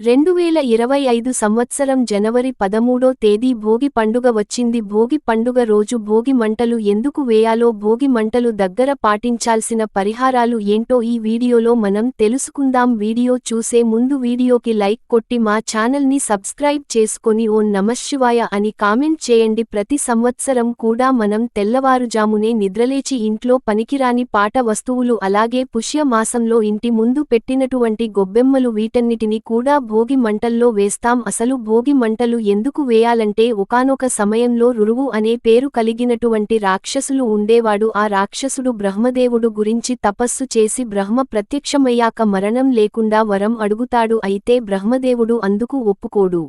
రెండు వేల ఇరవై ఐదు సంవత్సరం జనవరి పదమూడో తేదీ భోగి పండుగ వచ్చింది. భోగి పండుగ రోజు భోగి మంటలు ఎందుకు వేయాలో భోగి మంటలు దగ్గర పాటించాల్సిన పరిహారాలు ఏంటో ఈ వీడియోలో మనం తెలుసుకుందాం. వీడియో చూసే ముందు వీడియోకి లైక్ కొట్టి మా ఛానల్ని సబ్స్క్రైబ్ చేసుకొని ఓ నమశివాయ అని కామెంట్ చేయండి. ప్రతి సంవత్సరం కూడా మనం తెల్లవారుజామునే నిద్రలేచి ఇంట్లో పనికిరాని పాట వస్తువులు అలాగే పుష్య మాసంలో ఇంటి ముందు పెట్టినటువంటి గొబ్బెమ్మలు వీటన్నిటిని కూడా భోగి మంటల్లో వేస్తాం. అసలు భోగి మంటలు ఎందుకు వేయాలంటే ఒకానొక సమయంలో రురువు అనే పేరు కలిగినటువంటి రాక్షసులు ఉండేవాడు. ఆ రాక్షసుడు బ్రహ్మదేవుడు గురించి తపస్సు చేసి బ్రహ్మ ప్రత్యక్షమయ్యాక మరణం లేకుండా వరం అడుగుతాడు. అయితే బ్రహ్మదేవుడు అందుకు ఒప్పుకోడు.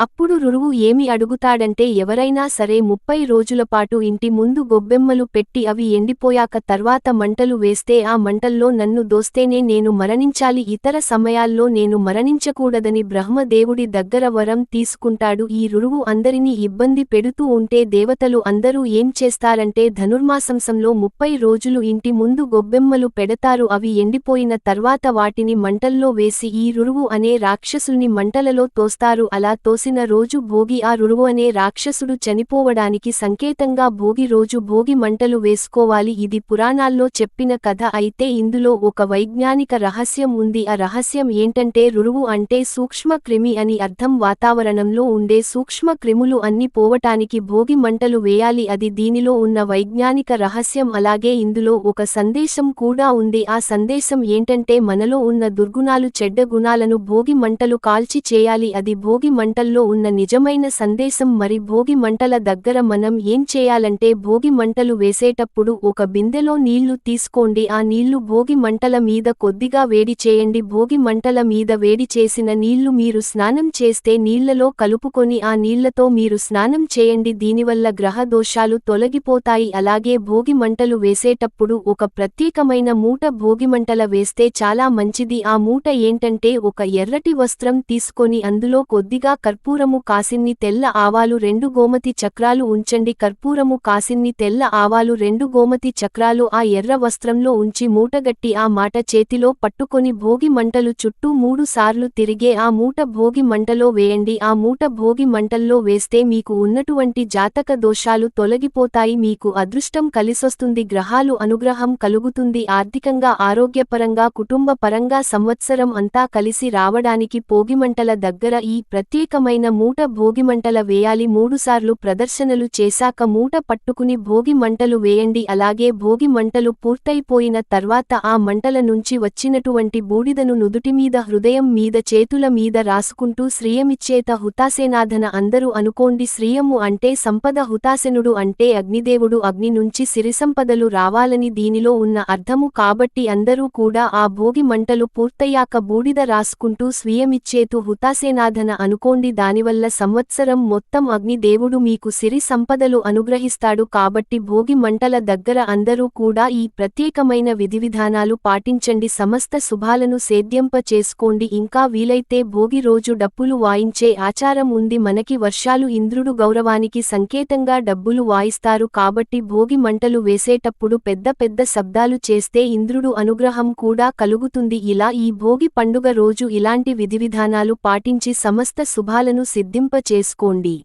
అప్పుడు రురువు ఏమి అడుగుతాడంటే ఎవరైనా సరే ముప్పై రోజులపాటు ఇంటి ముందు గొబ్బెమ్మలు పెట్టి అవి ఎండిపోయాక తర్వాత మంటలు వేస్తే ఆ మంటల్లో నన్ను దోస్తేనే నేను మరణించాలి ఇతర సమయాల్లో నేను మరణించకూడదని బ్రహ్మదేవుడి దగ్గర వరం తీసుకుంటాడు. ఈ రురువు అందరినీ ఇబ్బంది పెడుతూ ఉంటే దేవతలు అందరూ ఏం చేస్తారంటే ధనుర్మాసంసంలో ముప్పై రోజులు ఇంటి ముందు గొబ్బెమ్మలు పెడతారు అవి ఎండిపోయిన తర్వాత వాటిని మంటల్లో వేసి ఈ రురువు అనే రాక్షసుల్ని మంటలలో తోస్తారు అలా తోసిన రోజు భోగి ఆ రురువు అనే రాక్షసుడు చనిపోవడానికి సంకేతంగా భోగి రోజు భోగి మంటలు వేసుకోవాలి. ఇది పురాణాల్లో చెప్పిన కథ. అయితే ఇందులో ఒక వైజ్ఞానిక రహస్యం ఉంది. ఆ రహస్యం ఏంటంటే రురువు అంటే సూక్ష్మ క్రిమి అని అర్థం. వాతావరణంలో ఉండే సూక్ష్మ క్రిములు అన్ని పోవటానికి భోగి మంటలు వేయాలి. అది దీనిలో ఉన్న వైజ్ఞానిక రహస్యం. అలాగే ఇందులో ఒక సందేశం కూడా ఉంది. ఆ సందేశం ఏంటంటే మనలో ఉన్న దుర్గుణాలు చెడ్డ గుణాలను భోగి మంటలు కాల్చి చేయాలి. అది భోగి మంటల్లో ఉన్న నిజమైన సందేశం మరి భోగి మంటల దగ్గర మనం ఏం చేయాలంటే భోగి మంటలు వేసేటప్పుడు ఒక బిందెలో నీళ్ళు తీసుకోండి. ఆ నీళ్ళు భోగి మంటల మీద కొద్దిగా వేడి చేయండి. భోగి మంటల మీద వేడి చేసిన నీళ్ళు మీరు స్నానం చేస్తే నీళ్ళలో కలుపుకొని ఆ నీళ్ళతో మీరు స్నానం చేయండి. దీనివల్ల గ్రహ దోషాలు తొలగిపోతాయి. అలాగే భోగి మంటలు వేసేటప్పుడు ఒక ప్రత్యేకమైన మూట భోగి మంటల వేస్తే చాలా మంచిది. ఆ మూట ఏంటంటే ఒక ఎర్రటి వస్త్రం తీసుకొని అందులో కొద్దిగా కర్పూరము కాసిన్ని తెల్ల ఆవాలు రెండు గోమతి చక్రాలు ఉంచండి. కర్పూరము కాసిన్ని తెల్ల ఆవాలు రెండు గోమతి చక్రాలు ఆ ఎర్ర వస్త్రంలో ఉంచి మూటగట్టి ఆ మాట చేతిలో పట్టుకొని భోగి మంటలు చుట్టూ మూడు సార్లు తిరిగే ఆ మూట భోగి మంటలో వేయండి. ఆ మూట భోగి మంటల్లో వేస్తే మీకు ఉన్నటువంటి జాతక దోషాలు తొలగిపోతాయి. మీకు అదృష్టం కలిసొస్తుంది. గ్రహాలు అనుగ్రహం కలుగుతుంది. ఆర్థికంగా ఆరోగ్యపరంగా కుటుంబ పరంగా సంవత్సరం అంతా కలిసి రావడానికి పోగిమంటల దగ్గర ఈ ప్రత్యేకమైన మూట భోగిమంటల వేయాలి మూడుసార్లు ప్రదర్శనలు చేశాక మూట పట్టుకుని భోగి మంటలు వేయండి. అలాగే భోగి మంటలు పూర్తయిపోయిన తర్వాత ఆ మంటల నుంచి వచ్చినటువంటి బూడిదను నుదుటిమీద హృదయం మీద చేతుల మీద రాసుకుంటూ శ్రీయమిచ్చేత హుతాసేనాధన అందరూ అనుకోండి. శ్రీయము అంటే సంపద హుతాసెనుడు అంటే అగ్నిదేవుడు. అగ్ని నుంచి సిరిసంపదలు రావాలని దీనిలో ఉన్న అర్థము కాబట్టి అందరూ కూడా ఆ భోగి మంటలు పూర్తయ్యాక బూడిద రాసుకుంటూ స్వీయమిచ్చేతు హుతాసేనాధన అనుకోండి. దానివల్ల సంవత్సరం మొత్తం అగ్నిదేవుడు మీకు సిరి సంపదలు అనుగ్రహిస్తాడు కాబట్టి భోగి మంటల దగ్గర అందరూ కూడా ఈ ప్రత్యేకమైన విధివిధానాలు పాటించండి. సమస్త శుభాలను సేద్యంప చేసుకోండి. ఇంకా వీలైతే భోగి రోజు డప్పులు వాయించే ఆచారం ఉంది. మనకి వర్షాలు ఇంద్రుడు గౌరవానికి సంకేతంగా డబ్బులు వాయిస్తారు కాబట్టి భోగి మంటలు వేసేటప్పుడు పెద్ద పెద్ద శబ్దాలు చేస్తే ఇంద్రుడు అనుగ్రహం కూడా కలుగుతుంది. ఇలా ఈ భోగి పండుగ రోజు ఇలాంటి విధివిధానాలు పాటించి సమస్త శుభాలను సిద్ధింప చేసుకోండి